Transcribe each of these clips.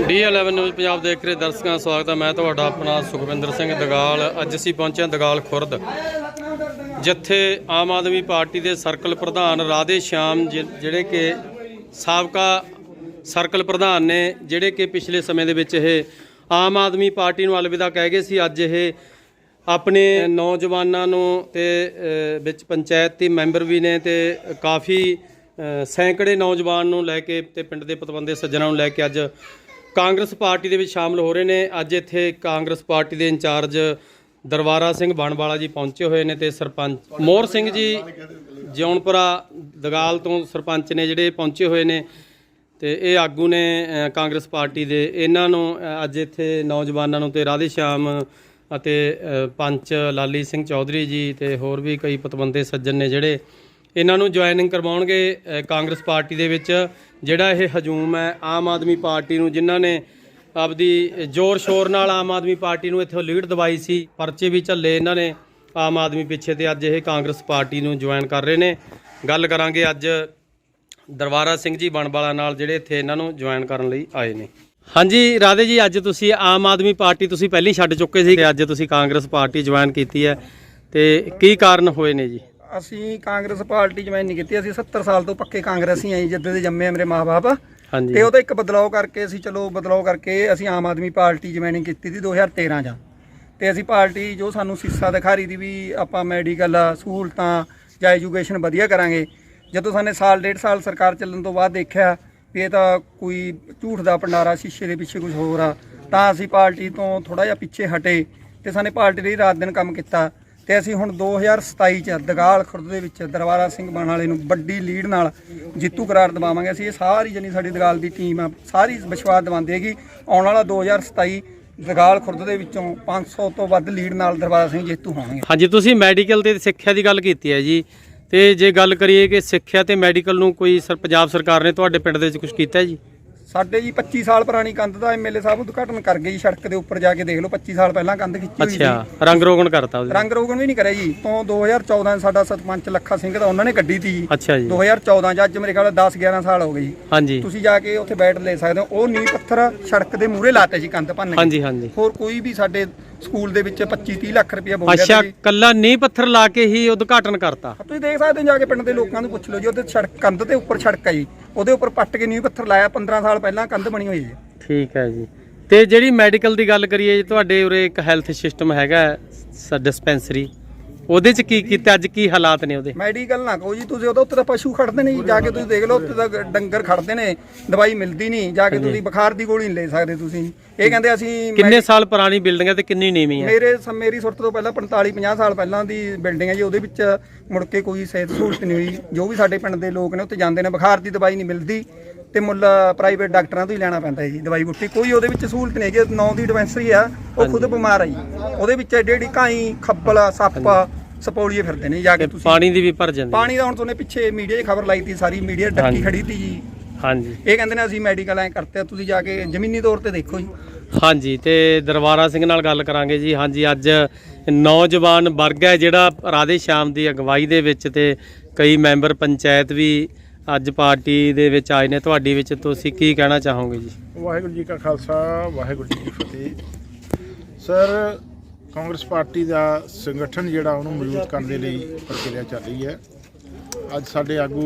ਡੀ11 news Punjab ਦੇਖ ਰਹੇ ਦਰਸ਼ਕਾਂ ਦਾ ਸਵਾਗਤ ਹੈ। ਮੈਂ ਤੁਹਾਡਾ ਆਪਣਾ ਸੁਖਵਿੰਦਰ ਸਿੰਘ ਦਗਾਲ। ਅੱਜ ਅਸੀਂ ਪਹੁੰਚੇ ਹਾਂ ਦਗਾਲ ਖੁਰਦ ਜਿੱਥੇ ਆਮ ਆਦਮੀ ਪਾਰਟੀ ਦੇ ਸਰਕਲ ਪ੍ਰਧਾਨ ਰਾਧੇ ਸ਼ਾਮ ਜਿਹੜੇ ਕਿ ਸਾਬਕਾ ਸਰਕਲ ਪ੍ਰਧਾਨ ਨੇ ਜਿਹੜੇ ਕਿ ਪਿਛਲੇ ਸਮੇਂ ਦੇ ਵਿੱਚ ਇਹ ਆਮ ਆਦਮੀ ਪਾਰਟੀ ਨੂੰ ਅਲਵਿਦਾ ਕਹਿ ਗਏ ਸੀ। ਅੱਜ ਇਹ ਆਪਣੇ ਨੌਜਵਾਨਾਂ ਨੂੰ ਤੇ ਅ, ਵਿੱਚ ਪੰਚਾਇਤੀ ਮੈਂਬਰ ਵੀ ਨੇ ਤੇ ਕਾਫੀ ਸੈਂਕੜੇ ਨੌਜਵਾਨ ਨੂੰ ਲੈ ਕੇ ਤੇ ਪਿੰਡ ਦੇ ਪਤਵੰਦੇ ਸੱਜਣਾਂ ਨੂੰ ਲੈ ਕੇ ਅੱਜ ਕਾਂਗਰਸ ਪਾਰਟੀ ਦੇ ਵਿੱਚ ਸ਼ਾਮਲ ਹੋ ਰਹੇ ਨੇ। ਅੱਜ ਇੱਥੇ ਕਾਂਗਰਸ ਪਾਰਟੀ ਦੇ ਇੰਚਾਰਜ ਦਰਬਾਰਾ ਸਿੰਘ ਬਣਵਾਲਾ ਜੀ ਪਹੁੰਚੇ ਹੋਏ ਨੇ ਤੇ ਸਰਪੰਚ ਮੋਹਰ ਸਿੰਘ ਜੀ ਜਿਉਣਪੁਰਾ ਦਗਾਲ ਤੋਂ ਸਰਪੰਚ ਨੇ ਜਿਹੜੇ ਪਹੁੰਚੇ ਹੋਏ ਨੇ ਤੇ ਇਹ ਆਗੂ ਨੇ ਕਾਂਗਰਸ ਪਾਰਟੀ ਦੇ। ਇਹਨਾਂ ਨੂੰ ਅੱਜ ਇੱਥੇ ਨੌਜਵਾਨਾਂ ਨੂੰ ਤੇ ਰਾਧੇ ਸ਼ਾਮ ਅਤੇ ਪੰਚ ਲਾਲੀ ਸਿੰਘ ਚੌਧਰੀ ਜੀ ਤੇ ਹੋਰ ਵੀ ਕਈ ਪਤਵੰਤੇ ਸੱਜਣ ਨੇ ਜਿਹੜੇ ਇਹਨਾਂ ਨੂੰ ਜੁਆਇਨਿੰਗ ਕਰਵਾਉਣਗੇ ਕਾਂਗਰਸ ਪਾਰਟੀ ਦੇ ਵਿੱਚ। ਜਿਹੜਾ ਇਹ ਹਜੂਮ ਹੈ, ਆਮ ਆਦਮੀ ਪਾਰਟੀ ਨੂੰ ਜਿਨ੍ਹਾਂ ਨੇ ਆਪਦੀ ਜ਼ੋਰ ਸ਼ੋਰ ਨਾਲ ਆਮ ਆਦਮੀ ਪਾਰਟੀ ਨੂੰ ਇੱਥੋਂ ਲੀਡ ਦਵਾਈ ਸੀ, ਪਰਚੇ ਵੀ ਝੱਲੇ ਇਹਨਾਂ ਨੇ ਆਮ ਆਦਮੀ ਪਿੱਛੇ ਤੇ ਅੱਜ ਇਹ ਕਾਂਗਰਸ ਪਾਰਟੀ ਨੂੰ ਜੁਆਇਨ ਕਰ ਰਹੇ ਨੇ। ਗੱਲ ਕਰਾਂਗੇ ਅੱਜ ਦਰਬਾਰਾ ਸਿੰਘ ਜੀ ਬਣਵਾਲਾ ਨਾਲ ਜਿਹੜੇ ਇੱਥੇ ਇਹਨਾਂ ਨੂੰ ਜੁਆਇਨ ਕਰਨ ਲਈ ਆਏ ਨੇ। ਹਾਂਜੀ, ਰਾਧੇ ਜੀ, ਅੱਜ ਤੁਸੀਂ ਆਮ ਆਦਮੀ ਪਾਰਟੀ ਤੁਸੀਂ ਪਹਿਲੀ ਛੱਡ ਚੁੱਕੇ ਸੀ ਤੇ ਅੱਜ ਤੁਸੀਂ ਕਾਂਗਰਸ ਪਾਰਟੀ ਜੁਆਇਨ ਕੀਤੀ ਹੈ ਤੇ ਕੀ ਕਾਰਨ ਹੋਏ ਨੇ ਜੀ? ਅਸੀਂ ਕਾਂਗਰਸ ਪਾਰਟੀ ਜੁਆਇਨ ਨਹੀਂ ਕੀਤੀ ਅਸੀਂ 70 ਸਾਲ ਤੋਂ ਪੱਕੇ ਕਾਂਗਰਸੀ ਆਂ ਜੀ, ਜਿੱਦਾਂ ਦੇ ਜੰਮੇ ਆ ਮੇਰੇ ਮਾਪੇ ਹਾਂਜੀ। ਤੇ ਉਹਦਾ ਇੱਕ ਬਦਲਾਅ ਕਰਕੇ ਅਸੀਂ ਚਲੋ ਬਦਲਾਅ ਕਰਕੇ ਅਸੀਂ ਆਮ ਆਦਮੀ ਪਾਰਟੀ ਜੁਆਇਨਿੰਗ ਕੀਤੀ ਸੀ 2013 ਚ। ਤੇ ਅਸੀਂ ਪਾਰਟੀ ਜੋ ਸਾਨੂੰ ਸਿੱਸਾ ਦਿਖਾ ਰਹੀ ਦੀ ਵੀ ਆਪਾਂ ਮੈਡੀਕਲ ਸਹੂਲਤਾਂ ਜਾਂ ਐਜੂਕੇਸ਼ਨ ਵਧੀਆ ਕਰਾਂਗੇ। ਜਦੋਂ ਸਾਨੇ ਸਾਲ ਡੇਢ ਸਾਲ ਸਰਕਾਰ ਚੱਲਣ ਤੋਂ ਬਾਅਦ ਦੇਖਿਆ ਵੀ ਇਹ ਤਾਂ ਕੋਈ ਝੂਠ ਦਾ ਭੰਡਾਰਾ ਸ਼ੀਸ਼ੇ ਦੇ ਪਿੱਛੇ ਕੁਝ ਹੋਰ ਆ ਤਾਂ ਅਸੀਂ ਪਾਰਟੀ ਤੋਂ ਥੋੜਾ ਜਿਹਾ ਪਿੱਛੇ ਹਟੇ ਤੇ ਸਾਨੇ ਪਾਰਟੀ ਲਈ ਰਾਤ ਦਿਨ ਕੰਮ ਕੀਤਾ। ਤੇ ਅਸੀਂ ਹੁਣ 2027 ਚ ਦਗਾਲ ਖੁਰਦ ਦੇ ਵਿੱਚ ਦਰਬਾਰਾ ਸਿੰਘ ਬਣ ਵਾਲੇ ਨੂੰ ਵੱਡੀ ਲੀਡ ਨਾਲ ਜਿੱਤੂ ਕਰਾਰ ਦਿਵਾਵਾਂਗੇ। ਅਸੀਂ ਇਹ ਸਾਰੀ ਜਣੀ ਸਾਡੀ ਦਗਾਲ ਦੀ ਟੀਮ ਆ, ਸਾਰੀ ਵਿਸ਼ਵਾਸ ਦਿਵਾਉਂਦੀ ਹੈਗੀ। ਆਉਣ ਵਾਲਾ 2027 ਦਗਾਲ ਖੁਰਦ ਦੇ ਵਿੱਚੋਂ 500 ਤੋਂ ਵੱਧ ਲੀਡ ਨਾਲ ਦਰਬਾਰਾ ਸਿੰਘ ਜੇਤੂ ਹੋਣਗੇ। ਹਾਂਜੀ, ਤੁਸੀਂ ਮੈਡੀਕਲ ਤੇ ਸਿੱਖਿਆ ਦੀ ਗੱਲ ਕੀਤੀ ਹੈ ਜੀ। ਤੇ ਜੇ ਗੱਲ ਕਰੀਏ ਕਿ ਸਿੱਖਿਆ ਤੇ ਮੈਡੀਕਲ ਨੂੰ ਕੋਈ ਸਰ ਪੰਜਾਬ ਸਰਕਾਰ ਨੇ ਤੁਹਾਡੇ ਪਿੰਡ ਦੇ ਵਿੱਚ ਕੁਝ ਕੀਤਾ ਹੈ ਜੀ? ਸਾਡੇ ਜੀ 25 ਸਾਲ ਪੁਰਾਣੀ ਕੰਧ ਦਾ ਐਮਐਲਏ ਸਾਹਿਬ ਉਦਘਾਟਨ ਕਰ ਗਏ ਜੀ ਸੜਕ ਦੇ ਉੱਪਰ ਜਾ ਕੇ ਦੇਖ ਲਓ 25 ਸਾਲ ਪਹਿਲਾਂ ਕੰਧ ਖਿੱਚੀ ਹੋਈ ਸੀ। ਅੱਛਾ ਰੰਗ ਰੋਗਨ ਕਰਤਾ ਉਹਦੇ। ਰੰਗ ਰੋਗਨ ਵੀ ਨਹੀਂ ਕਰਿਆ ਜੀ। ਤੋਂ 2014 ਚ ਸਾਡਾ ਸਰਪੰਚ ਲੱਖਾ ਸਿੰਘ ਦਾ ਉਹਨਾਂ ਨੇ ਕੱਢੀ ਤੀ ਜੀ। ਅੱਛਾ ਜੀ। 2014 ਚ ਅੱਜ ਮੇਰੇ ਖਿਆਲ 10 11 ਸਾਲ ਹੋ ਗਏ ਜੀ। ਹਾਂਜੀ। ਤੁਸੀਂ ਜਾ ਕੇ ਉੱਥੇ ਬੈਠ ਲੈ ਸਕਦੇ ਹੋ। ਉਹ ਨੀਂਹ ਪੱਥਰ ਸੜਕ ਦੇ ਮੂਹਰੇ ਲਾਤੇ ਸੀ ਕੰਧ ਭੰਨ ਕੇ। ਹਾਂਜੀ ਹਾਂਜੀ। ਹੋਰ ਕੋਈ ਵੀ ਸਾਡੇ ਸਕੂਲ ਦੇ ਵਿੱਚ 25 30 ਲੱਖ ਰੁਪਇਆ ਬੋਲ ਗਿਆ ਅੱਛਾ ਕੱਲਾ ਨੀਂਹ ਪੱਥਰ ਲਾ ਕੇ ਹੀ ਉਦਘਾਟਨ ਕਰਤਾ। ਤੁਸੀਂ ਦੇਖ ਸਕਦੇ ਹੋ ਜਾ ਕੇ ਪਿੰਡ ਦੇ ਲੋਕਾਂ ਨੂੰ ਪੁੱਛ ਲਓ ਜੀ ਉਹਦੇ ਸੜਕ ਕੰਧ ਦੇ ਉੱਪਰ ਸੜਕ ਹੈ ਜੀ। ਉਹਦੇ ਉੱਪਰ ਪੱਟ ਕੇ ਨੀਂਹ ਪੱਥਰ ਲਾਇਆ 15 ਸਾਲ ਪਹਿਲਾਂ ਕੰਧ ਬਣੀ ਹੋਈ ਹੈ। ਠੀਕ ਹੈ ਜੀ। ਤੇ ਜਿਹੜੀ ਮੈਡੀਕਲ ਦੀ ਗੱਲ ਕਰੀਏ ਜੀ ਤੁਹਾਡੇ ਉਰੇ ਇੱਕ ਹੈਲਥ ਸਿਸਟਮ ਹੈਗਾ ਡਿਸਪੈਂਸਰੀ ਉਹਦੇ ਚ ਕੀ ਕੀਤਾ? ਅੱਜ ਕੀ ਹਾਲਾਤ ਨੇ ਉਹਦੇ? ਮੈਡੀਕਲ ਨਾ ਕਹੋ ਜੀ ਤੁਸੀਂ ਉਹਦੇ ਉੱਤੇ ਤਾਂ ਪਸ਼ੂ ਖੜਦੇ ਨੇ ਜੀ ਜਾ ਕੇ ਤੁਸੀਂ ਦੇਖ ਲਓ ਉੱਤੇ ਤਾਂ ਡੰਗਰ ਖੜਦੇ ਨੇ ਦਵਾਈ ਮਿਲਦੀ ਨਹੀਂ ਜਾ ਕੇ ਤੁਸੀਂ ਬੁਖਾਰ ਦੀ ਗੋਲੀ ਨਹੀਂ ਲੈ ਸਕਦੇ ਤੁਸੀਂ। ਇਹ ਕਹਿੰਦੇ ਅਸੀਂ ਕਿੰਨੇ ਸਾਲ ਪੁਰਾਣੀ ਬਿਲਡਿੰਗ ਹੈ ਤੇ ਕਿੰਨੀ ਨੀਵੀਂ ਹੈ? ਮੇਰੇ ਮੇਰੀ ਸੁਰਤ ਤੋਂ ਪਹਿਲਾਂ 45 50 ਸਾਲ ਪਹਿਲਾਂ ਦੀ ਬਿਲਡਿੰਗ ਹੈ ਜੀ ਉਹਦੇ ਵਿੱਚ ਮੁੜ ਕੇ ਕੋਈ ਸਿਹਤ ਸਹੂਲਤ ਨਹੀਂ ਹੋਈ। ਜੋ ਵੀ ਸਾਡੇ ਪਿੰਡ ਦੇ ਲੋਕ ਨੇ ਉੱਥੇ ਜਾਂਦੇ ਨੇ ਬੁਖਾਰ ਦੀ ਦਵਾਈ ਨਹੀਂ ਮਿਲਦੀ ਤੇ ਮੁੱਲ ਪ੍ਰਾਈਵੇਟ ਡਾਕਟਰਾਂ ਤੋਂ ਹੀ ਲੈਣਾ ਪੈਂਦਾ ਹੈ ਜੀ ਦਵਾਈ ਬੁੱਟੀ। ਕੋਈ ਉਹਦੇ ਵਿੱਚ ਸਹੂਲਤ ਨਹੀਂ ਹੈਗੀ ਨੌ ਦੀ ਡਿਸਪੈਂਸਰੀ ਆ ਉਹ ਖੁਦ ਬਿਮਾਰ ਆ ਜੀ। ਉਹਦੇ ਵਿੱਚ ਐਡੀ ਐਡੀ ਕਾਈ ਖੱਬਲ ਸੱਪ ਸਪੌਲੀਏ ਫਿਰਦੇ ਨੇ ਜਾ ਕੇ ਤੁਸੀਂ ਪਾਣੀ ਦੀ ਵੀ ਭਰ ਜਾਂਦੀ ਪਾਣੀ ਦਾ ਹੁਣ ਤੁਹਾਨੇ ਪਿੱਛੇ ਮੀਡੀਆ 'ਚ ਖਬਰ ਲਾਈ ਤੀ ਸਾਰੀ ਮੀਡੀਆ। ਡੱਕੀ ਖੜੀ ਤੀ ਜੀ। ਹਾਂਜੀ। ਇਹ ਕਹਿੰਦੇ ਨੇ ਅਸੀਂ ਮੈਡੀਕਲ ਐ ਕਰਤੇ ਆ, ਤੁਸੀਂ ਜਾ ਕੇ ਜ਼ਮੀਨੀ ਤੌਰ ਤੇ ਦੇਖੋ ਜੀ। ਹਾਂਜੀ ਤੇ ਦਰਬਾਰਾ ਸਿੰਘ ਨਾਲ ਗੱਲ ਕਰਾਂਗੇ ਜੀ। ਹਾਂਜੀ ਅੱਜ ਨੌਜਵਾਨ ਵਰਗ ਹੈ ਜਿਹੜਾ ਰਾਧੇ ਸ਼ਾਮ ਦੀ ਅਗਵਾਈ ਦੇ ਵਿੱਚ ਤੇ ਕਈ ਮੈਂਬਰ ਪੰਚਾਇਤ ਵੀ ਅੱਜ ਪਾਰਟੀ ਦੇ ਵਿੱਚ ਆਏ ਨੇ। ਤੁਹਾਡੀ ਵਿੱਚ ਤੁਸੀਂ ਕੀ ਕਹਿਣਾ ਚਾਹੋਗੇ ਜੀ? ਵਾਹਿਗੁਰੂ ਜੀ ਕਾ ਖਾਲਸਾ ਵਾਹਿਗੁਰੂ ਜੀ ਕੀ ਫਤਿਹ। ਸਰ ਕਾਂਗਰਸ ਪਾਰਟੀ ਦਾ ਸੰਗਠਨ ਜਿਹੜਾ ਉਹਨੂੰ ਮਜ਼ਬੂਤ ਕਰਨ ਦੇ ਲਈ ਪ੍ਰਕਿਰਿਆ ਚੱਲ ਰਹੀ ਹੈ। ਅੱਜ ਸਾਡੇ ਆਗੂ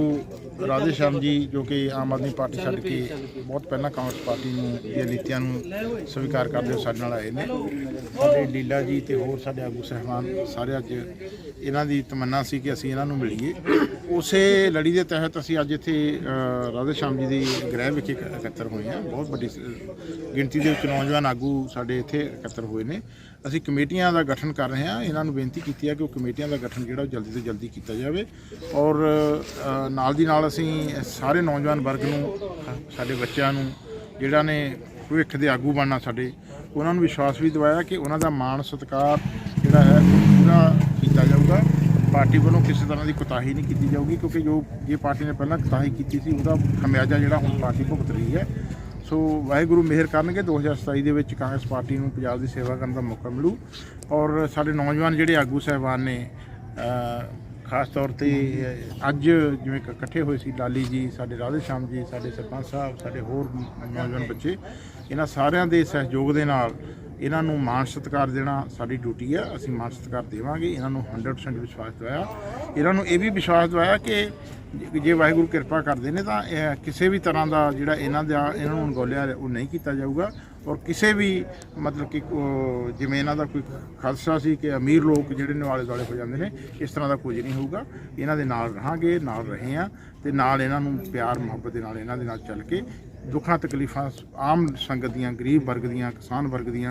ਰਾਧੇ ਸ਼ਾਮ ਜੀ, ਜੋ ਕਿ ਆਮ ਆਦਮੀ ਪਾਰਟੀ ਛੱਡ ਕੇ ਬਹੁਤ ਪਹਿਲਾਂ ਕਾਂਗਰਸ ਪਾਰਟੀ ਨੂੰ ਦੀਆਂ ਨੀਤੀਆਂ ਨੂੰ ਸਵੀਕਾਰ ਕਰਦੇ ਹੋਏ ਸਾਡੇ ਨਾਲ ਆਏ ਨੇ। ਸਾਡੇ ਲੀਲਾ ਜੀ ਤੇ ਹੋਰ ਸਾਡੇ ਆਗੂ ਸਹਿਬਾਨ ਸਾਰੇ ਅੱਜ ਇਹਨਾਂ ਦੀ ਤਮੰਨਾ ਸੀ ਕਿ ਅਸੀਂ ਇਹਨਾਂ ਨੂੰ ਮਿਲੀਏ। ਉਸੇ ਲੜੀ ਦੇ ਤਹਿਤ ਅਸੀਂ ਅੱਜ ਇੱਥੇ ਰਾਧੇ ਸ਼ਾਮ ਜੀ ਦੀ ਗ੍ਰਹਿ ਵਿਖੇ ਇਕੱਤਰ ਹੋਏ ਹਾਂ। ਬਹੁਤ ਵੱਡੀ ਗਿਣਤੀ ਦੇ ਵਿੱਚ ਨੌਜਵਾਨ ਆਗੂ ਸਾਡੇ ਇੱਥੇ ਇਕੱਤਰ ਹੋਏ ਨੇ। ਅਸੀਂ ਕਮੇਟੀਆਂ ਦਾ ਗਠਨ ਕਰ ਰਹੇ ਹਾਂ। ਇਹਨਾਂ ਨੂੰ ਬੇਨਤੀ ਕੀਤੀ ਹੈ ਕਿ ਉਹ ਕਮੇਟੀਆਂ ਦਾ ਗਠਨ ਜਿਹੜਾ ਉਹ ਜਲਦੀ ਤੋਂ ਜਲਦੀ ਕੀਤਾ ਜਾਵੇ। ਔਰ ਨਾਲ ਦੀ ਨਾਲ ਅਸੀਂ ਸਾਰੇ ਨੌਜਵਾਨ ਵਰਗ ਨੂੰ, ਸਾਡੇ ਬੱਚਿਆਂ ਨੂੰ, ਜਿਹੜਾ ਨੇ ਭਵਿੱਖ ਦੇ ਆਗੂ ਬਣਨਾ ਸਾਡੇ, ਉਹਨਾਂ ਨੂੰ ਵਿਸ਼ਵਾਸ ਵੀ ਦਿਵਾਇਆ ਕਿ ਉਹਨਾਂ ਦਾ ਮਾਣ ਸਤਿਕਾਰ ਜਿਹੜਾ ਹੈ ਪੂਰਾ ਕੀਤਾ ਜਾਊਗਾ। ਪਾਰਟੀ ਵੱਲੋਂ ਕਿਸੇ ਤਰ੍ਹਾਂ ਦੀ ਕੁਤਾਹੀ ਨਹੀਂ ਕੀਤੀ ਜਾਊਗੀ ਕਿਉਂਕਿ ਜੋ, ਜੇ ਪਾਰਟੀ ਨੇ ਪਹਿਲਾਂ ਕੁਤਾਹੀ ਕੀਤੀ ਸੀ, ਉਹਦਾ ਖਮਿਆਜਾ ਜਿਹੜਾ ਹੁਣ ਪਾਰਟੀ ਭੁਗਤ ਰਹੀ ਹੈ। ਸੋ ਵਾਹਿਗੁਰੂ ਮਿਹਰ ਕਰਨਗੇ 2027 ਦੇ ਵਿੱਚ ਕਾਂਗਰਸ ਪਾਰਟੀ ਨੂੰ ਪੰਜਾਬ ਦੀ ਸੇਵਾ ਕਰਨ ਦਾ ਮੌਕਾ ਮਿਲੂ। ਔਰ ਸਾਡੇ ਨੌਜਵਾਨ ਜਿਹੜੇ ਆਗੂ ਸਹਿਬਾਨ ਨੇ ਖਾਸ ਤੌਰ ਤੇ ਅੱਜ ਜਿਵੇਂ ਇਕੱਠੇ ਹੋਏ ਸੀ ਲਾਲੀ ਜੀ, ਸਾਡੇ ਰਾਧੇ ਸ਼ਾਮ ਜੀ, ਸਾਡੇ ਸਰਪੰਚ ਸਾਹਿਬ, ਸਾਡੇ ਹੋਰ ਨੌਜਵਾਨ ਬੱਚੇ, ਇਹਨਾਂ ਸਾਰਿਆਂ ਦੇ ਸਹਿਯੋਗ ਦੇ ਨਾਲ ਇਹਨਾਂ ਨੂੰ ਮਾਣ ਸਤਿਕਾਰ ਦੇਣਾ ਸਾਡੀ ਡਿਊਟੀ ਹੈ ਅਸੀਂ ਮਾਣ ਸਤਿਕਾਰ ਦੇਵਾਂਗੇ, ਇਹਨਾਂ ਨੂੰ 100% ਵਿਸ਼ਵਾਸ ਦਵਾਇਆ। ਇਹਨਾਂ ਨੂੰ ਇਹ ਵੀ ਵਿਸ਼ਵਾਸ ਦਵਾਇਆ ਕਿ ਜੇ- ਵਾਹਿਗੁਰੂ ਕਿਰਪਾ ਕਰਦੇ ਨੇ ਤਾਂ ਇਹ ਕਿਸੇ ਵੀ ਤਰ੍ਹਾਂ ਦਾ ਜਿਹੜਾ ਇਹਨਾਂ ਦਾ ਇਹਨਾਂ ਨੂੰ ਅਣਗੌਲਿਆ ਉਹ ਨਹੀਂ ਕੀਤਾ ਜਾਊਗਾ ਔਰ ਕਿਸੇ ਵੀ ਮਤਲਬ ਕਿ ਜਿਵੇਂ ਇਹਨਾਂ ਦਾ ਕੋਈ ਖਾਦਸਾ ਸੀ ਕਿ ਅਮੀਰ ਲੋਕ ਜਿਹੜੇ ਨੇ ਆਲੇ ਦੁਆਲੇ ਹੋ ਜਾਂਦੇ ਨੇ ਇਸ ਤਰ੍ਹਾਂ ਦਾ ਕੁਝ ਨਹੀਂ ਹੋਊਗਾ ਇਹਨਾਂ ਦੇ ਨਾਲ ਰਹਾਂਗੇ ਨਾਲ ਰਹੇ ਆ ਤੇ ਨਾਲ ਇਹਨਾਂ ਨੂੰ ਪਿਆਰ ਮੁਹੱਬਤ ਦੇ ਨਾਲ ਇਹਨਾਂ ਦੇ ਨਾਲ ਚੱਲ ਕੇ ਦੁੱਖਾਂ ਤਕਲੀਫਾਂ ਆਮ ਸੰਗਤ ਦੀਆਂ ਗਰੀਬ ਵਰਗ ਦੀਆਂ ਕਿਸਾਨ ਵਰਗ ਦੀਆਂ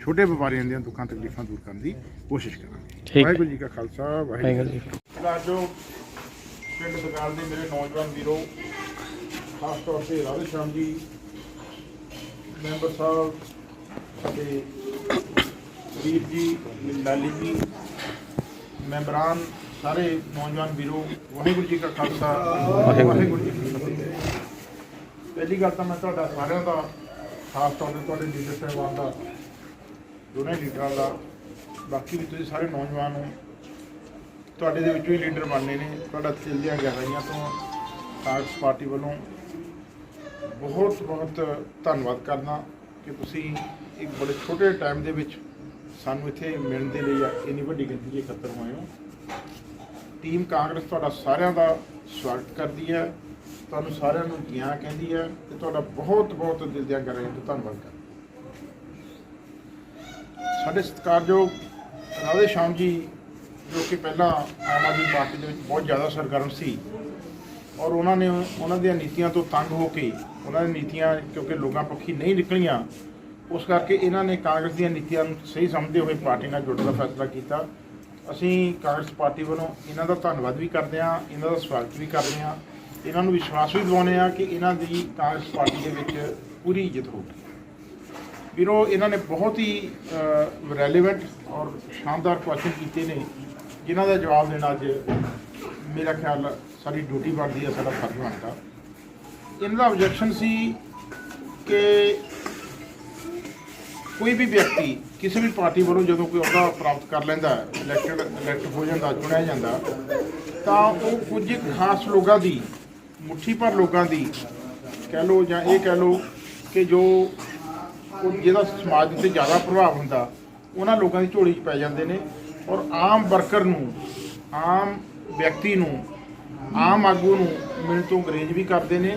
ਛੋਟੇ ਵਪਾਰੀਆਂ ਦੀਆਂ ਦੁੱਖਾਂ ਤਕਲੀਫਾਂ ਦੂਰ ਕਰਨ ਦੀ ਕੋਸ਼ਿਸ਼ ਕਰਾਂਗੇ। ਵਾਹਿਗੁਰੂ ਜੀ ਕਾ ਖਾਲਸਾ ਵਾਹਿਗੁਰੂ ਜੀ ਕੀ ਫਤਿਹ। ਪਿੰਡ ਬਗਾਲ ਦੇ ਮੇਰੇ ਨੌਜਵਾਨ ਵੀਰੋ, ਖਾਸ ਤੌਰ ਤੇ ਰਾਧੇ ਸ਼ਾਮ ਜੀ, ਮੈਂਬਰ ਸਾਹਿਬ ਅਤੇ ਵੀਰ ਜੀ, ਲਾਲੀ ਜੀ, ਮੈਂਬਰਾਨ ਸਾਰੇ ਨੌਜਵਾਨ ਵੀਰੋ, ਵਾਹਿਗੁਰੂ ਜੀ ਕਾ ਖਾਲਸਾ, ਵਾਹਿਗੁਰੂ ਜੀ ਕੀ ਫਤਿਹ। ਪਹਿਲੀ ਗੱਲ ਤਾਂ ਮੈਂ ਤੁਹਾਡਾ ਸਾਰਿਆਂ ਦਾ, ਖਾਸ ਤੌਰ ਤੇ ਤੁਹਾਡੇ ਲੀਡਰ ਸਾਹਿਬਾਨ ਦਾ, ਦੋਨੇ ਲੀਡਰਾਂ ਦਾ, ਬਾਕੀ ਵੀ ਤੁਸੀਂ ਸਾਰੇ ਨੌਜਵਾਨ ਹੋ ਤੁਹਾਡੇ ਦੇ ਵਿੱਚੋਂ ਹੀ ਲੀਡਰ ਬਣਨੇ ਨੇ। ਤੁਹਾਡਾ ਚੱਲਦਿਆਂ ਗਹਿਰਾਈਆਂ ਤੋਂ ਕਾਂਗਰਸ ਪਾਰਟੀ ਵੱਲੋਂ ਬਹੁਤ ਬਹੁਤ ਧੰਨਵਾਦ ਕਰਦਾ ਕਿ ਤੁਸੀਂ ਇੱਕ ਬੜੇ ਛੋਟੇ ਟਾਈਮ ਦੇ ਵਿੱਚ ਸਾਨੂੰ ਇੱਥੇ ਮਿਲਣ ਦੇ ਲਈ ਇੰਨੀ ਵੱਡੀ ਗਿਣਤੀ 'ਚ ਇਕੱਤਰ ਹੋਏ ਹੋ। ਟੀਮ ਕਾਂਗਰਸ ਤੁਹਾਡਾ ਸਾਰਿਆਂ ਦਾ ਸਵਾਗਤ ਕਰਦੀ ਹੈ। ਤੁਹਾਨੂੰ ਸਾਰਿਆਂ ਨੂੰ ਜੀਆਂ ਕਹਿੰਦੀ ਹੈ ਤੇ ਤੁਹਾਡਾ ਬਹੁਤ ਬਹੁਤ ਦਿਲ ਦੀਆਂ ਗਹਿਰਾਈਆਂ ਤੋਂ ਧੰਨਵਾਦ ਕਰਦੀ। ਸਾਡੇ ਸਤਿਕਾਰਯੋਗ ਰਾਧੇ ਸ਼ਾਮ ਜੀ ਜੋ ਕਿ ਪਹਿਲਾਂ ਆਮ ਆਦਮੀ ਪਾਰਟੀ ਦੇ ਵਿੱਚ ਬਹੁਤ ਜ਼ਿਆਦਾ ਸਰਗਰਮ ਸੀ ਔਰ ਉਹਨਾਂ ਨੇ ਉਹਨਾਂ ਦੀਆਂ ਨੀਤੀਆਂ ਤੋਂ ਤੰਗ ਹੋ ਕੇ ਉਹਨਾਂ ਦੀਆਂ ਨੀਤੀਆਂ ਕਿਉਂਕਿ ਲੋਕਾਂ ਪੱਖੀ ਨਹੀਂ ਨਿਕਲੀਆਂ, ਉਸ ਕਰਕੇ ਇਹਨਾਂ ਨੇ ਕਾਂਗਰਸ ਦੀਆਂ ਨੀਤੀਆਂ ਨੂੰ ਸਹੀ ਸਮਝਦੇ ਹੋਏ ਪਾਰਟੀ ਨਾਲ ਜੁੜਨ ਦਾ ਫੈਸਲਾ ਕੀਤਾ। ਅਸੀਂ ਕਾਂਗਰਸ ਪਾਰਟੀ ਵੱਲੋਂ ਇਹਨਾਂ ਦਾ ਧੰਨਵਾਦ ਵੀ ਕਰਦੇ ਹਾਂ, ਇਹਨਾਂ ਦਾ ਸਵਾਗਤ ਵੀ ਕਰਦੇ ਹਾਂ। ਇਹਨਾਂ ਨੂੰ ਵਿਸ਼ਵਾਸ ਵੀ ਦਿਵਾਉਂਦੇ ਹਾਂ ਕਿ ਇਹਨਾਂ ਦੀ ਕਾਂਗਰਸ ਪਾਰਟੀ ਦੇ ਵਿੱਚ ਪੂਰੀ ਇੱਜ਼ਤ ਹੋਊਗੀ। ਵੀਰੋ, ਇਹਨਾਂ ਨੇ ਬਹੁਤ ਹੀ ਰੈਲੇਵੈਂਟ ਔਰ ਸ਼ਾਨਦਾਰ ਕੁਐਸਚਨ ਕੀਤੇ ਨੇ। ਜਿਨ੍ਹਾਂ ਦਾ ਜਵਾਬ ਦੇਣਾ ਅੱਜ ਮੇਰਾ ਖਿਆਲ ਸਾਡੀ ਡਿਊਟੀ ਬਣਦੀ ਹੈ ਸਾਡਾ ਫਰਜ਼ ਬਣਦਾ। ਇਹਨਾਂ ਦਾ ਆਬਜੈਕਸ਼ਨ ਸੀ ਕਿ ਕੋਈ ਵੀ ਵਿਅਕਤੀ ਕਿਸੇ ਵੀ ਪਾਰਟੀ ਵੱਲੋਂ ਜਦੋਂ ਕੋਈ ਅਹੁਦਾ ਪ੍ਰਾਪਤ ਕਰ ਲੈਂਦਾ ਹੈ ਇਲੈਕਟਡ ਇਲੈਕਟ ਹੋ ਜਾਂਦਾ, ਚੁਣਿਆ ਜਾਂਦਾ, ਤਾਂ ਉਹ ਕੁਝ ਖਾਸ ਲੋਕਾਂ ਦੀ, ਮੁੱਠੀ ਭਰ ਲੋਕਾਂ ਦੀ, ਕਹਿ ਲਓ ਜਾਂ ਇਹ ਕਹਿ ਲਓ ਕਿ ਜੋ ਜਿਹਦਾ ਸਮਾਜ ਉੱਤੇ ਜ਼ਿਆਦਾ ਪ੍ਰਭਾਵ ਹੁੰਦਾ, ਉਹਨਾਂ ਲੋਕਾਂ ਦੀ ਝੋਲੀ 'ਚ ਪੈ ਜਾਂਦੇ ਨੇ। ਔਰ ਆਮ ਵਰਕਰ ਨੂੰ, ਆਮ ਵਿਅਕਤੀ ਨੂੰ, ਆਮ ਆਗੂ ਨੂੰ ਮਿਲਣ ਤੋਂ ਅੰਗਰੇਜ਼ ਵੀ ਕਰਦੇ ਨੇ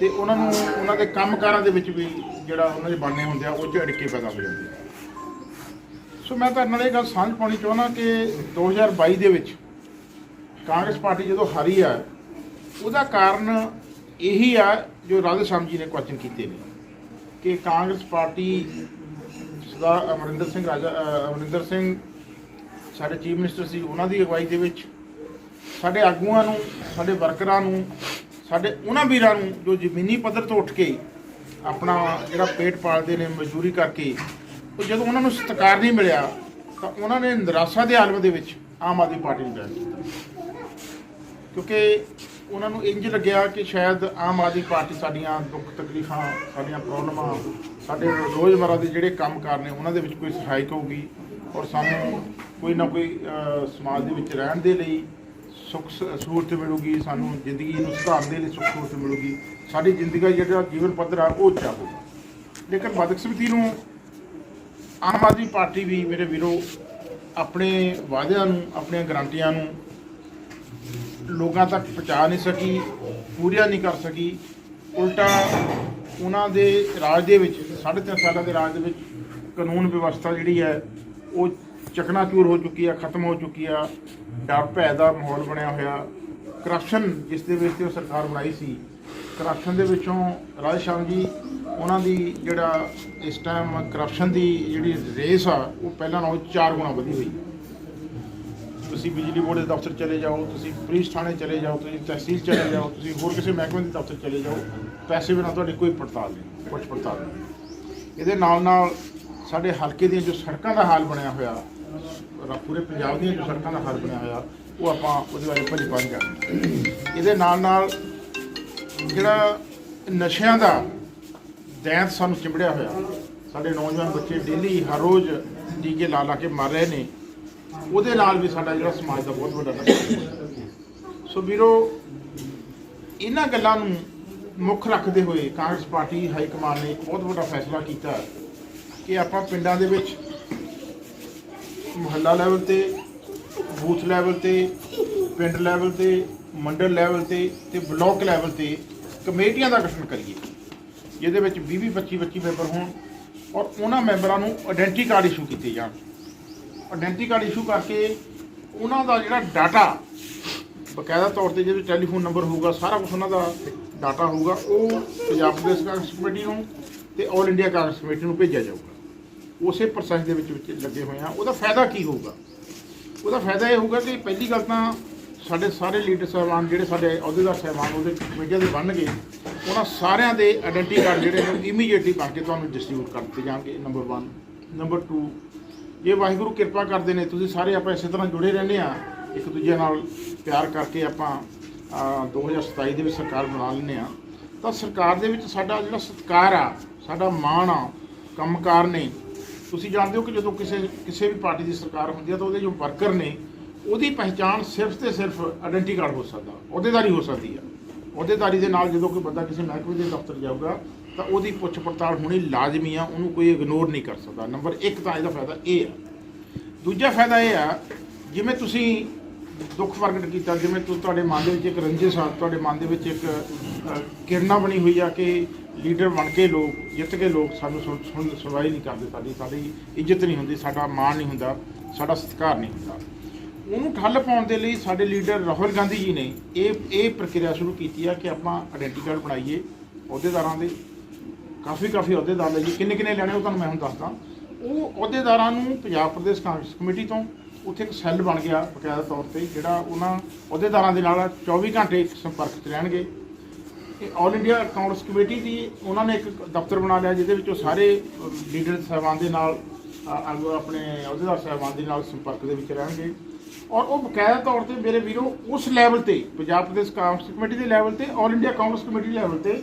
ਤੇ ਉਹਨਾਂ ਨੂੰ, ਉਹਨਾਂ ਦੇ ਕੰਮਕਾਰਾਂ ਦੇ ਵਿੱਚ ਵੀ ਜਿਹੜਾ ਉਹਨਾਂ ਦੇ ਬਣਨੇ ਹੁੰਦੇ ਆ, ਉਹ 'ਚ ਅੜਕੇ ਪੈਦਾ ਹੋ ਜਾਂਦੇ ਆ। ਸੋ ਮੈਂ ਤੁਹਾਡੇ ਨਾਲ ਇਹ ਗੱਲ ਸਾਂਝ ਪਾਉਣੀ ਚਾਹੁੰਦਾ ਕਿ 2022 ਦੇ ਵਿੱਚ ਕਾਂਗਰਸ ਪਾਰਟੀ ਜਦੋਂ ਹਾਰੀ ਆ, ਉਹਦਾ ਕਾਰਨ ਇਹੀ ਆ ਜੋ ਰਾਧੇ ਸ਼ਾਮ ਜੀ ਨੇ ਕੁਐਸਚਨ ਕੀਤੇ ਨੇ ਕਿ ਕਾਂਗਰਸ ਪਾਰਟੀ ਸਰਦਾਰ ਅਮਰਿੰਦਰ ਸਿੰਘ ਰਾਜਾ ਅਮਰਿੰਦਰ ਸਿੰਘ ਸਾਡੇ ਚੀਫ ਮਿਨਿਸਟਰ ਸੀ, ਉਹਨਾਂ ਦੀ ਅਗਵਾਈ ਦੇ ਵਿੱਚ ਸਾਡੇ ਆਗੂਆਂ ਨੂੰ, ਸਾਡੇ ਵਰਕਰਾਂ ਨੂੰ, ਸਾਡੇ ਉਹਨਾਂ ਵੀਰਾਂ ਨੂੰ ਜੋ ਜ਼ਮੀਨੀ ਪੱਧਰ ਤੋਂ ਉੱਠ ਕੇ ਆਪਣਾ ਜਿਹੜਾ ਪੇਟ ਪਾਲਦੇ ਨੇ, ਮਜ਼ਦੂਰੀ ਕਰਕੇ, ਉਹ ਜਦੋਂ ਉਹਨਾਂ ਨੂੰ ਸਤਿਕਾਰ ਨਹੀਂ ਮਿਲਿਆ, ਤਾਂ ਉਹਨਾਂ ਨੇ ਨਿਰਾਸ਼ਾ ਦੇ ਆਲਮ ਦੇ ਵਿੱਚ ਆਮ ਆਦਮੀ ਪਾਰਟੀ ਨੂੰ ਜੁਆਇਨ ਕੀਤਾ। ਕਿਉਂਕਿ ਉਹਨਾਂ ਨੂੰ ਇੰਜ ਲੱਗਿਆ ਕਿ ਸ਼ਾਇਦ ਆਮ ਆਦਮੀ ਪਾਰਟੀ ਸਾਡੀਆਂ ਦੁੱਖ ਤਕਲੀਫਾਂ, ਸਾਡੀਆਂ ਪ੍ਰੋਬਲਮਾਂ, ਸਾਡੇ ਰੋਜ਼ਮਰਾ ਦੇ ਜਿਹੜੇ ਕੰਮ ਕਾਰ ਨੇ, ਉਹਨਾਂ ਦੇ ਵਿੱਚ ਕੋਈ ਸਹਾਇਕ ਹੋਊਗੀ। ਔਰ ਸਾਨੂੰ ਕੋਈ ਨਾ ਕੋਈ ਸਮਾਜ ਦੇ ਵਿੱਚ ਰਹਿਣ ਦੇ ਲਈ ਸੁੱਖ ਸ- ਸਹੂਲਤ ਮਿਲੂਗੀ, ਸਾਨੂੰ ਜ਼ਿੰਦਗੀ ਨੂੰ ਸੁਧਾਰਨ ਦੇ ਲਈ ਸੁੱਖ ਸਹੂਲਤ ਮਿਲੂਗੀ। ਸਾਡੀ ਜ਼ਿੰਦਗੀ ਦਾ ਜਿਹੜਾ ਜੀਵਨ ਪੱਧਰ ਆ, ਉਹ ਉੱਚਾ ਹੋਊਗਾ। ਲੇਕਿਨ ਬਦਕਿਸਮਤੀ ਨੂੰ ਆਮ ਆਦਮੀ ਪਾਰਟੀ ਵੀ ਮੇਰੇ ਵੀਰੋ, ਆਪਣੇ ਵਾਅਦਿਆਂ ਨੂੰ, ਆਪਣੀਆਂ ਗਰੰਟੀਆਂ ਨੂੰ ਲੋਕਾਂ ਤੱਕ ਪਹੁੰਚਾ ਨਹੀਂ ਸਕੀ, ਪੂਰੀਆਂ ਨਹੀਂ ਕਰ ਸਕੀ। ਉਲਟਾ ਉਹਨਾਂ ਦੇ ਰਾਜ ਦੇ ਵਿੱਚ, ਸਾਢੇ ਤਿੰਨ ਸਾਲਾਂ ਦੇ ਰਾਜ ਦੇ ਵਿੱਚ ਕਾਨੂੰਨ ਵਿਵਸਥਾ ਜਿਹੜੀ ਹੈ ਉਹ ਚਕਨਾਚੂਰ ਹੋ ਚੁੱਕੀ ਆ, ਖਤਮ ਹੋ ਚੁੱਕੀ ਆ, ਡਰ, ਭੈ ਦਾ ਮਾਹੌਲ ਬਣਿਆ ਹੋਇਆ। ਕਰਪਸ਼ਨ ਜਿਸ ਦੇ ਵਿੱਚ ਉਹ ਸਰਕਾਰ ਬਣਾਈ ਸੀ ਕਰਪਸ਼ਨ ਦੇ ਵਿੱਚੋਂ ਰਾਜ ਸ਼ਾਮ ਜੀ, ਉਹਨਾਂ ਦੀ ਜਿਹੜਾ ਇਸ ਟਾਈਮ ਕਰਪਸ਼ਨ ਦੀ ਜਿਹੜੀ ਰੇਸ ਆ, ਉਹ ਪਹਿਲਾਂ ਨਾਲੋਂ ਚਾਰ ਗੁਣਾ ਵਧੀ ਹੋਈ। ਤੁਸੀਂ ਬਿਜਲੀ ਬੋਰਡ ਦੇ ਦਫ਼ਤਰ ਚਲੇ ਜਾਓ, ਤੁਸੀਂ ਪੁਲਿਸ ਥਾਣੇ ਚਲੇ ਜਾਓ, ਤੁਸੀਂ ਤਹਿਸੀਲ ਚਲੇ ਜਾਓ, ਤੁਸੀਂ ਹੋਰ ਕਿਸੇ ਮਹਿਕਮੇ ਦੇ ਦਫ਼ਤਰ ਚਲੇ ਜਾਓ, ਪੈਸੇ ਬਿਨਾਂ ਤੁਹਾਡੀ ਕੋਈ ਪੜਤਾਲ ਨਹੀਂ, ਕੁਛ ਪੜਤਾਲ ਨਹੀਂ। ਇਹਦੇ ਨਾਲ ਨਾਲ ਸਾਡੇ ਹਲਕੇ ਦੀਆਂ ਜੋ ਸੜਕਾਂ ਦਾ ਹਾਲ ਬਣਿਆ ਹੋਇਆ ਪੂਰੇ ਪੰਜਾਬ ਦੀਆਂ ਜੋ ਸੜਕਾਂ ਦਾ ਹਾਲ ਬਣਿਆ ਹੋਇਆ, ਉਹ ਆਪਾਂ ਉਹਦੇ ਬਾਰੇ ਭੱਜ ਭੱਜ ਕਰਦੇ ਇਹਦੇ ਨਾਲ ਨਾਲ ਜਿਹੜਾ ਨਸ਼ਿਆਂ ਦਾ ਦੈਂਤ ਸਾਨੂੰ ਚਿੰਬੜਿਆ ਹੋਇਆ, ਸਾਡੇ ਨੌਜਵਾਨ ਬੱਚੇ ਡੇਲੀ ਹਰ ਰੋਜ਼ ਟੀਕੇ ਲਾ ਲਾ ਕੇ ਮਰ ਰਹੇ ਨੇ, ਉਹਦੇ ਨਾਲ ਵੀ ਸਾਡਾ ਜਿਹੜਾ ਸਮਾਜ ਦਾ ਬਹੁਤ ਵੱਡਾ ਨੁਕਸਾਨ ਸੋ ਵੀਰੋ, ਇਹਨਾਂ ਗੱਲਾਂ ਨੂੰ ਮੁੱਖ ਰੱਖਦੇ ਹੋਏ ਕਾਂਗਰਸ ਪਾਰਟੀ ਹਾਈ ਕਮਾਂਡ ਨੇ ਇੱਕ ਬਹੁਤ ਵੱਡਾ ਫੈਸਲਾ ਕੀਤਾ। ਕਿ ਆਪਾਂ ਪਿੰਡਾਂ ਦੇ ਵਿੱਚ ਮੁਹੱਲਾ ਲੈਵਲ ਤੇ, ਬੂਥ ਲੈਵਲ ਤੇ, ਪਿੰਡ ਲੈਵਲ ਤੇ, ਮੰਡਲ ਲੈਵਲ ਤੇ ਤੇ ਬਲਾਕ ਲੈਵਲ ਤੇ ਕਮੇਟੀਆਂ ਦਾ ਗਠਨ ਕਰੀਏ। ਜਿਹਦੇ ਵਿੱਚ 20 20 25 25 ਮੈਂਬਰ ਹੋਣ ਔਰ ਉਹਨਾਂ ਮੈਂਬਰਾਂ ਨੂੰ ਆਇਡੈਂਟੀ ਕਾਰਡ ਇਸ਼ੂ ਕੀਤੇ ਜਾਣ। ਆਇਡੈਂਟੀ ਕਾਰਡ ਇਸ਼ੂ ਕਰਕੇ ਉਹਨਾਂ ਦਾ ਜਿਹੜਾ ਡਾਟਾ ਬਕਾਇਦਾ ਤੌਰ ਤੇ ਜਿਹਦੇ ਟੈਲੀਫੋਨ ਨੰਬਰ ਹੋਊਗਾ, ਸਾਰਾ ਕੁਝ ਉਹਨਾਂ ਦਾ ਡਾਟਾ ਹੋਊਗਾ, ਉਹ ਪੰਜਾਬ ਪ੍ਰਦੇਸ਼ ਕਾਂਗਰਸ ਕਮੇਟੀ ਨੂੰ ਤੇ ਆਲ ਇੰਡੀਆ ਕਾਂਗਰਸ ਕਮੇਟੀ ਨੂੰ ਭੇਜਿਆ ਜਾਊਗਾ। ਉਸੇ ਪ੍ਰੋਸੈਸ ਦੇ ਵਿੱਚ ਵਿੱਚ ਲੱਗੇ ਹੋਏ ਆ। ਉਹਦਾ ਫਾਇਦਾ ਕੀ ਹੋਊਗਾ? ਉਹਦਾ ਫਾਇਦਾ ਇਹ ਹੋਊਗਾ ਕਿ ਪਹਿਲੀ ਗੱਲ ਤਾਂ ਸਾਡੇ ਸਾਰੇ ਲੀਡਰ ਸਾਹਿਬਾਨ ਜਿਹੜੇ ਸਾਡੇ ਅਹੁਦੇਦਾਰ ਸਾਹਿਬਾਨ ਉਹਦੇ ਕਮੇਟੀਆਂ ਦੇ ਬਣਨਗੇ ਉਹਨਾਂ ਸਾਰਿਆਂ ਦੇ ਆਇਡੈਂਟੀ ਕਾਰਡ ਜਿਹੜੇ ਨੇ ਇਮੀਡੀਏਟਲੀ ਬਣ ਕੇ ਤੁਹਾਨੂੰ ਡਿਸਟ੍ਰੀਬਿਊਟ ਕਰ ਦਿੱਤੇ ਜਾਣਗੇ। ਨੰਬਰ 1 ਨੰਬਰ 2 ਜੇ ਵਾਹਿਗੁਰੂ ਕਿਰਪਾ ਕਰਦੇ ਨੇ ਤੁਸੀਂ ਸਾਰੇ ਆਪਾਂ ਇਸੇ ਤਰ੍ਹਾਂ ਜੁੜੇ ਰਹਿੰਦੇ ਆ। ਇੱਕ ਦੂਜੇ ਨਾਲ ਪਿਆਰ ਕਰਕੇ ਆਪਾਂ ਅਹ, 2027 ਦੇ ਵਿੱਚ ਸਰਕਾਰ ਬਣਾ ਲੈਂਦੇ ਆ। ਤਾਂ ਸਰਕਾਰ ਦੇ ਵਿੱਚ ਸਾਡਾ ਜਿਹੜਾ ਸਤਿਕਾਰ ਆ ਸਾਡਾ ਮਾਣ ਆ ਕੰਮਕਾਰ ਨੇ ਤੁਸੀਂ ਜਾਣਦੇ ਹੋ ਕਿ ਜਦੋਂ ਕਿਸੇ ਕਿਸੇ ਵੀ ਪਾਰਟੀ ਦੀ ਸਰਕਾਰ ਹੁੰਦੀ ਹੈ ਤਾਂ ਉਹਦੇ ਜੋ ਵਰਕਰ ਨੇ, ਉਹਦੀ ਪਹਿਚਾਣ ਸਿਰਫ ਤੇ ਸਿਰਫ ਆਇਡੈਂਟੀ ਕਾਰਡ ਹੋ ਸਕਦਾ, ਅਹੁਦੇਦਾਰੀ ਹੋ ਸਕਦੀ ਆ। ਅਹੁਦੇਦਾਰੀ ਦੇ ਨਾਲ ਜਦੋਂ ਕੋਈ ਬੰਦਾ ਕਿਸੇ ਮਹਿਕਮੇ ਦੇ ਦਫ਼ਤਰ ਜਾਊਗਾ, ਤਾਂ ਉਹਦੀ ਪੁੱਛ ਪੜਤਾਲ ਹੋਣੀ ਲਾਜ਼ਮੀ ਆ, ਉਹਨੂੰ ਕੋਈ ਇਗਨੋਰ ਨਹੀਂ ਕਰ ਸਕਦਾ। ਨੰਬਰ 1 ਤਾਂ ਇਹਦਾ ਫਾਇਦਾ ਇਹ ਆ। ਦੂਜਾ ਫਾਇਦਾ ਇਹ ਆ, ਜਿਵੇਂ ਤੁਸੀਂ ਦੁੱਖ ਪ੍ਰਗਟ ਕੀਤਾ, ਜਿਵੇਂ ਤੁ- ਤੁਹਾਡੇ ਮਨ ਦੇ ਵਿੱਚ ਇੱਕ ਰੰਜਿਸ਼ ਆ, ਤੁਹਾਡੇ ਮਨ ਦੇ ਵਿੱਚ ਇੱਕ ਕਿਰਨਾ ਬਣੀ ਹੋਈ ਆ ਕਿ ਲੀਡਰ ਬਣ ਕੇ ਲੋਕ, ਜਿੱਤ ਕੇ ਲੋਕ ਸਾਨੂੰ ਸੁਣ- ਸੁਣ- ਸੁਣਵਾਈ ਨਹੀਂ ਕਰਦੇ ਸਾਡੀ ਸਾਡੀ ਇੱਜ਼ਤ ਨਹੀਂ ਹੁੰਦੀ, ਸਾਡਾ ਮਾਣ ਨਹੀਂ ਹੁੰਦਾ, ਸਾਡਾ ਸਤਿਕਾਰ ਨਹੀਂ ਹੁੰਦਾ। ਉਹਨੂੰ ਠੱਲ ਪਾਉਣ ਦੇ ਲਈ ਸਾਡੇ ਲੀਡਰ ਰਾਹੁਲ ਗਾਂਧੀ ਜੀ ਨੇ ਇਹ ਇਹ ਪ੍ਰਕਿਰਿਆ ਸ਼ੁਰੂ ਕੀਤੀ ਆ ਕਿ ਆਪਾਂ ਆਇਡੈਂਟੀ ਕਾਰਡ ਬਣਾਈਏ, ਅਹੁਦੇਦਾਰਾਂ ਦੇ, ਕਾਫੀ ਕਾਫੀ ਅਹੁਦੇਦਾਰ ਲਈ ਕਿੰਨੇ ਕਿੰਨੇ ਲੈਣੇ ਉਹ ਤੁਹਾਨੂੰ ਮੈਂ ਹੁਣ ਦੱਸਦਾ। ਉਹ ਅਹੁਦੇਦਾਰਾਂ ਨੂੰ ਪੰਜਾਬ ਪ੍ਰਦੇਸ਼ ਕਾਂਗਰਸ ਕਮੇਟੀ ਤੋਂ ਉੱਥੇ ਇੱਕ ਸੈੱਲ ਬਣ ਗਿਆ ਬਕਾਇਦਾ ਤੌਰ ਤੇ, ਜਿਹੜਾ ਉਹਨਾਂ ਅਹੁਦੇਦਾਰਾਂ ਦੇ ਨਾਲ 24 ਘੰਟੇ ਸੰਪਰਕ 'ਚ ਰਹਿਣਗੇ। ਆਲ ਇੰਡੀਆ ਕਾਂਗਰਸ ਕਮੇਟੀ ਦੀ ਉਹਨਾਂ ਨੇ ਇੱਕ ਦਫ਼ਤਰ ਬਣਾ ਲਿਆ ਜਿਹਦੇ ਵਿੱਚ ਉਹ ਸਾਰੇ ਲੀਡਰ ਸਾਹਿਬਾਨ ਦੇ ਨਾਲ ਅ, ਆਪਣੇ ਅਹੁਦੇਦਾਰ ਸਾਹਿਬਾਨ ਦੇ ਨਾਲ ਸੰਪਰਕ ਦੇ ਵਿੱਚ ਰਹਿਣਗੇ। ਔਰ ਉਹ ਬਕਾਇਦਾ ਤੌਰ ਤੇ ਮੇਰੇ ਵੀਰੋ ਉਸ ਲੈਵਲ ਤੇ ਪੰਜਾਬ ਪ੍ਰਦੇਸ਼ ਕਾਂਗਰਸ ਕਮੇਟੀ ਦੇ ਲੈਵਲ ਤੇ all India Congress committee level ਤੇ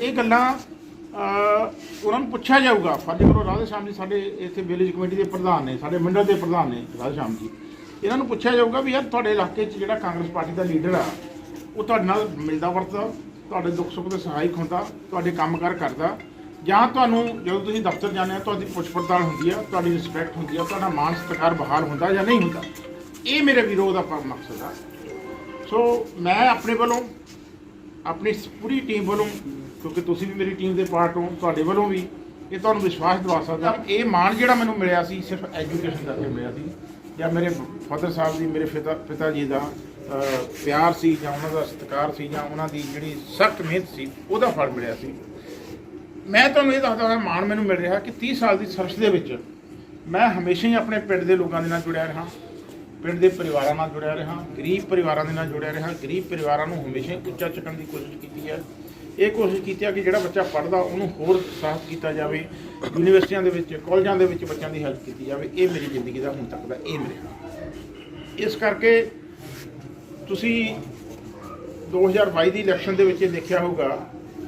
ਇਹ ਗੱਲਾਂ ਅ, ਉਹਨਾਂ ਨੂੰ ਪੁੱਛਿਆ ਜਾਊਗਾ। ਫਰਜ਼ ਕਰੋ ਰਾਧੇ ਸ਼ਾਮ ਜੀ ਸਾਡੇ ਇੱਥੇ ਵਿਲੇਜ ਕਮੇਟੀ ਦੇ ਪ੍ਰਧਾਨ ਨੇ ਸਾਡੇ ਮੰਡਲ ਦੇ ਪ੍ਰਧਾਨ ਨੇ ਰਾਧੇ ਸ਼ਾਮ ਜੀ। ਇਹਨਾਂ ਨੂੰ ਪੁੱਛਿਆ ਜਾਊਗਾ ਵੀ ਯਾਰ ਤੁਹਾਡੇ ਇਲਾਕੇ 'ਚ ਜਿਹੜਾ ਕਾਂਗਰਸ ਪਾਰਟੀ ਦਾ ਲੀਡਰ ਆ ਉਹ ਤੁਹਾਡੇ ਨਾਲ ਮਿਲਦਾ ਵਰਤਦਾ। ਤੁਹਾਡੇ ਦੁੱਖ ਸੁੱਖ ਦੇ ਸਹਾਇਕ ਹੁੰਦਾ, ਤੁਹਾਡੇ ਕੰਮਕਾਰ ਕਰਦਾ। ਜਾਂ ਤੁਹਾਨੂੰ ਜਦੋਂ ਤੁਸੀਂ ਦਫ਼ਤਰ ਜਾਂਦੇ ਆ ਤੁਹਾਡੀ ਪੁੱਛ ਪੜਤਾਲ ਹੁੰਦੀ ਆ, ਤੁਹਾਡੀ ਰਿਸਪੈਕਟ ਹੁੰਦੀ ਆ, ਤੁਹਾਡਾ ਮਾਨ ਸਤਿਕਾਰ ਬਹਾਲ ਹੁੰਦਾ ਜਾਂ ਨਹੀਂ ਹੁੰਦਾ, ਇਹ ਮੇਰੇ ਵਿਰੋਧ ਦਾ ਮਕਸਦ ਆ ਸੋ ਮੈਂ ਆਪਣੇ ਵੱਲੋਂ, ਆਪਣੀ ਪੂਰੀ ਟੀਮ ਵੱਲੋਂ, ਕਿਉਂਕਿ ਤੁਸੀਂ ਵੀ ਮੇਰੀ ਟੀਮ ਦੇ ਪਾਰਟ ਹੋ, ਤੁਹਾਡੇ ਵੱਲੋਂ ਵੀ, ਇਹ ਤੁਹਾਨੂੰ ਵਿਸ਼ਵਾਸ ਦਿਵਾ ਸਕਦਾ, ਇਹ ਮਾਣ ਜਿਹੜਾ ਮੈਨੂੰ ਮਿਲਿਆ ਸੀ, ਸਿਰਫ ਐਜੂਕੇਸ਼ਨ ਕਰਕੇ ਮਿਲਿਆ ਸੀ। ਜਾਂ ਮੇਰੇ ਫਾਦਰ ਸਾਹਿਬ ਦੀ, ਮੇਰੇ ਪਿਤਾ ਪਿਤਾ ਜੀ ਦਾ ਪਿਆਰ ਸੀ ਜਾਂ ਉਹਨਾਂ ਦਾ ਸਤਿਕਾਰ ਸੀ ਜਾਂ ਉਹਨਾਂ ਦੀ ਜਿਹੜੀ ਸਖਤ ਮਿਹਨਤ ਸੀ, ਉਹਦਾ ਫਲ ਮਿਲਿਆ ਸੀ। ਮੈਂ ਤੁਹਾਨੂੰ ਇਹ ਦੱਸਦਾ ਹਾਂ, ਮਾਣ ਮੈਨੂੰ ਮਿਲ ਰਿਹਾ ਕਿ 30 ਸਾਲ ਦੀ ਸਰਵਿਸ ਦੇ ਵਿੱਚ ਮੈਂ ਹਮੇਸ਼ਾ ਹੀ ਆਪਣੇ ਪਿੰਡ ਦੇ ਲੋਕਾਂ ਦੇ ਨਾਲ ਜੁੜਿਆ ਰਿਹਾ। ਪਿੰਡ ਦੇ ਪਰਿਵਾਰਾਂ ਨਾਲ ਜੁੜਿਆ ਰਿਹਾ, ਗਰੀਬ ਪਰਿਵਾਰਾਂ ਦੇ ਨਾਲ ਜੁੜਿਆ ਰਿਹਾ। ਗਰੀਬ ਪਰਿਵਾਰਾਂ ਨੂੰ ਹਮੇਸ਼ਾ ਹੀ ਉੱਚਾ ਚੱਕਣ ਦੀ ਕੋਸ਼ਿਸ਼ ਕੀਤੀ ਹੈ। ਇਹ ਕੋਸ਼ਿਸ਼ ਕੀਤੀ ਹੈ ਕਿ ਜਿਹੜਾ ਬੱਚਾ ਪੜ੍ਹਦਾ, ਉਹਨੂੰ ਹੋਰ ਸਾਥ ਕੀਤਾ ਜਾਵੇ। ਯੂਨੀਵਰਸਿਟੀਆਂ ਦੇ ਵਿੱਚ, ਕਾਲਜਾਂ ਦੇ ਵਿੱਚ ਬੱਚਿਆਂ ਦੀ ਹੈਲਪ ਕੀਤੀ ਜਾਵੇ। ਇਹ ਮੇਰੀ ਜ਼ਿੰਦਗੀ ਦਾ ਹੁਣ ਤੱਕ ਦਾ ਏਮ ਰਿਹਾ ਇਸ ਕਰਕੇ ਤੁਸੀਂ 2022 ਦੀ ਇਲੈਕਸ਼ਨ ਦੇ ਵਿੱਚ ਇਹ ਦੇਖਿਆ ਹੋਊਗਾ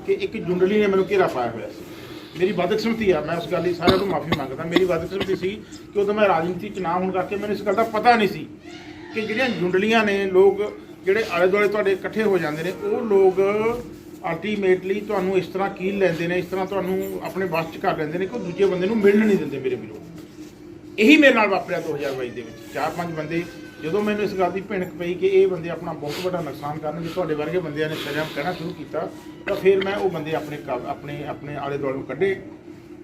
ਕਿ ਇੱਕ ਜੁੰਡਲੀ ਨੇ ਮੈਨੂੰ ਘੇਰਾ ਪਾਇਆ ਹੋਇਆ ਸੀ। ਮੇਰੀ ਬਦਕਿਸਮਤੀ ਆ, ਮੈਂ ਉਸ ਗੱਲ ਲਈ ਸਾਰਿਆਂ ਤੋਂ ਮਾਫੀ ਮੰਗਦਾ। ਮੇਰੀ ਬਦਕਿਸਮਤੀ ਸੀ ਕਿ ਉਦੋਂ ਮੈਂ ਰਾਜਨੀਤੀ ਚ ਨਾ ਹੋਣ ਕਰਕੇ ਮੈਨੂੰ ਇਸ ਗੱਲ ਦਾ ਪਤਾ ਨਹੀਂ ਸੀ ਕਿ ਜਿਹੜੀਆਂ ਜੁੰਡਲੀਆਂ ਨੇ, ਲੋਕ ਜਿਹੜੇ ਆਲੇ ਦੁਆਲੇ ਤੁਹਾਡੇ ਇਕੱਠੇ ਹੋ ਜਾਂਦੇ ਨੇ, ਉਹ ਲੋਕ ਅਲਟੀਮੇਟਲੀ ਤੁਹਾਨੂੰ ਇਸ ਤਰ੍ਹਾਂ ਕੀਲ ਲੈਂਦੇ ਨੇ, ਇਸ ਤਰ੍ਹਾਂ ਤੁਹਾਨੂੰ ਆਪਣੇ ਵੱਸ ਚ ਕਰ ਲੈਂਦੇ ਨੇ ਕਿ ਉਹ ਦੂਜੇ ਬੰਦੇ ਨੂੰ ਮਿਲਣ ਨਹੀਂ ਦਿੰਦੇ ਮੇਰੇ ਵੀਰੋ। ਇਹੀ ਮੇਰੇ ਨਾਲ ਵਾਪਰਿਆ 2022 ਦੇ ਵਿੱਚ। ਚਾਰ ਪੰਜ ਬੰਦੇ ਜਦੋਂ ਮੈਨੂੰ ਇਸ ਗੱਲ ਦੀ ਭਿਣਕ ਪਈ ਕਿ ਇਹ ਬੰਦੇ ਆਪਣਾ ਬਹੁਤ ਵੱਡਾ ਨੁਕਸਾਨ ਕਰਨਗੇ, ਤੁਹਾਡੇ ਵਰਗੇ ਬੰਦਿਆਂ ਨੇ ਸ਼ਰਮ ਕਹਿਣਾ ਸ਼ੁਰੂ ਕੀਤਾ, ਤਾਂ ਫਿਰ ਮੈਂ ਉਹ ਬੰਦੇ ਆਪਣੇ ਕਬ- ਆਪਣੇ ਆਪਣੇ ਆਲੇ ਦੁਆਲੇ ਨੂੰ ਕੱਢੇ,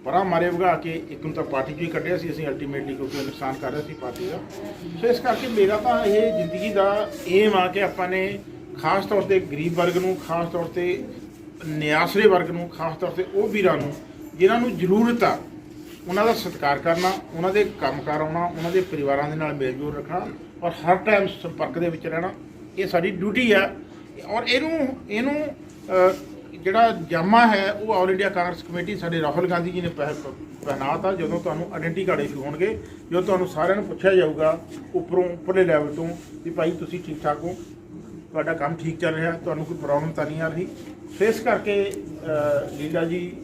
ਪਰਾਂ ਮਾਰੇ ਵਗਾ ਕੇ ਇੱਕ ਨੂੰ ਤਾਂ ਪਾਰਟੀ 'ਚੋਂ ਹੀ ਕੱਢਿਆ ਸੀ, ਅਸੀਂ ਅਲਟੀਮੇਟਲੀ ਕਿਉਂਕਿ ਉਹ ਨੁਕਸਾਨ ਕਰ ਰਿਹਾ ਸੀ ਪਾਰਟੀ ਦਾ। ਸੋ ਇਸ ਕਰਕੇ ਮੇਰਾ ਤਾਂ ਇਹ ਜ਼ਿੰਦਗੀ ਦਾ ਏਮ ਆ ਕਿ ਆਪਾਂ ਨੇ ਖਾਸ ਤੌਰ ਤੇ ਗਰੀਬ ਵਰਗ ਨੂੰ, ਖਾਸ ਤੌਰ ਤੇ ਨਿਆਸਰੇ ਵਰਗ ਨੂੰ, ਖਾਸ ਤੌਰ ਤੇ ਉਹ ਵੀਰਾਂ ਨੂੰ, ਜਿਨ੍ਹਾਂ ਨੂੰ ਜ਼ਰੂਰਤ ਆ, ਉਹਨਾਂ ਦਾ ਸਤਿਕਾਰ ਕਰਨਾ, ਉਹਨਾਂ ਦੇ ਕੰਮਕਾਰ ਆਉਣਾ, ਉਹਨਾਂ ਦੇ ਪਰਿਵਾਰਾਂ ਦੇ ਨਾਲ ਮੇਲ ਜੋਲ ਰੱਖਣਾ ਔਰ ਹਰ ਟਾਈਮ ਸੰਪਰਕ ਦੇ ਵਿੱਚ ਰਹਿਣਾ, ਇਹ ਸਾਡੀ ਡਿਊਟੀ ਆ। ਔਰ ਇਹਨੂੰ ਇਹਨੂੰ ਜਿਹੜਾ ਜਾਮਾ ਹੈ, ਉਹ ਆਲ ਇੰਡੀਆ ਕਾਂਗਰਸ ਕਮੇਟੀ ਸਾਡੇ ਰਾਹੁਲ ਗਾਂਧੀ ਜੀ ਨੇ ਪਹਿ- ਪਹਿਨਾਤਾ, ਜਦੋਂ ਤੁਹਾਨੂੰ ਆਇਡੈਂਟੀ ਕਾਰਡ ਇਸ਼ੂ ਹੋਣਗੇ, ਜਦੋਂ ਤੁਹਾਨੂੰ ਸਾਰਿਆਂ ਨੂੰ ਪੁੱਛਿਆ ਜਾਊਗਾ, ਉੱਪਰੋਂ, ਉੱਪਰਲੇ ਲੈਵਲ ਤੋਂ, ਵੀ ਭਾਈ ਤੁਸੀਂ ਠੀਕ ਠਾਕ ਹੋ? ਤੁਹਾਡਾ ਕੰਮ ਠੀਕ ਚੱਲ ਰਿਹਾ, ਤੁਹਾਨੂੰ ਕੋਈ ਪ੍ਰੋਬਲਮ ਤਾਂ ਨਹੀਂ ਆ ਰਹੀ? ਸੋ ਇਸ ਕਰਕੇ ਲੀਲਾ ਜੀ,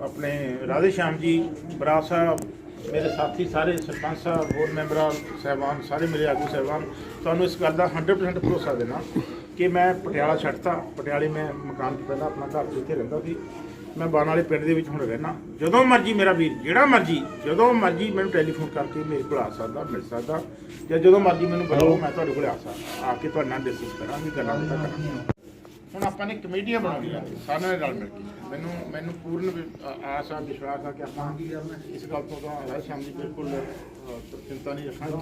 ਆਪਣੇ ਰਾਧੇ ਸ਼ਾਮ ਜੀ ਬਰਾੜ ਸਾਹਿਬ ਮੇਰੇ ਸਾਥੀ ਸਾਰੇ, ਸਰਪੰਚ ਸਾਹਿਬ, ਹੋਰ ਮੈਂਬਰਾਂ, ਸਹਿਬਾਨ, ਸਾਰੇ ਮੇਰੇ ਆਗੂ ਸਹਿਬਾਨ, ਤੁਹਾਨੂੰ ਇਸ ਗੱਲ ਦਾ 100% ਭਰੋਸਾ ਦੇਣਾ ਕਿ ਮੈਂ ਪਟਿਆਲਾ ਛੱਡਤਾ। ਪਟਿਆਲੇ ਮੈਂ ਮਕਾਨ 'ਚ ਪਹਿਲਾਂ ਆਪਣਾ ਘਰ 'ਚ ਇੱਥੇ ਰਹਿੰਦਾ ਸੀ। ਮੈਂ ਬਾਣ ਵਾਲੇ ਪਿੰਡ ਦੇ ਵਿੱਚ ਹੁਣ ਰਹਿਣਾ ਜਦੋਂ ਮਰਜ਼ੀ ਮੇਰਾ ਵੀਰ, ਜਿਹੜਾ ਮਰਜ਼ੀ, ਜਦੋਂ ਮਰਜ਼ੀ ਮੈਨੂੰ ਟੈਲੀਫੋਨ ਕਰਕੇ ਮੇਰੇ ਕੋਲ ਆ ਸਕਦਾ, ਮਿਲ ਸਕਦਾ ਜਾਂ ਜਦੋਂ ਮਰਜ਼ੀ ਮੈਨੂੰ ਬੁਲਾਓ, ਮੈਂ ਤੁਹਾਡੇ ਕੋਲ ਆ ਸਕਦਾ। ਆ ਕੇ ਤੁਹਾਡੇ ਨਾਲ ਡਿਸਕਸ ਕਰਾਂਗੇ, ਗੱਲਾਂ ਬਾਤਾਂ ਕਰਾਂਗੇ। ਹੁਣ ਆਪਾਂ ਨੇ ਕਮੇਟੀਆਂ ਬਣਾਉਣੀਆਂ ਸਾਰਿਆਂ ਦੇ ਰਲ ਮਿਲ ਕੇ। ਮੈਨੂੰ ਮੈਨੂੰ ਪੂਰਨ ਵਿ- ਆਸ ਆ ਵਿਸ਼ਵਾਸ ਆ ਕਿ ਆਪਾਂ ਇਸ ਗੱਲ ਤੋਂ ਤਾਂ ਸ਼ਾਮ ਜੀ ਬਿਲਕੁਲ ਅ, ਚਿੰਤਾ ਨਹੀਂ ਰੱਖਾਂਗੇ।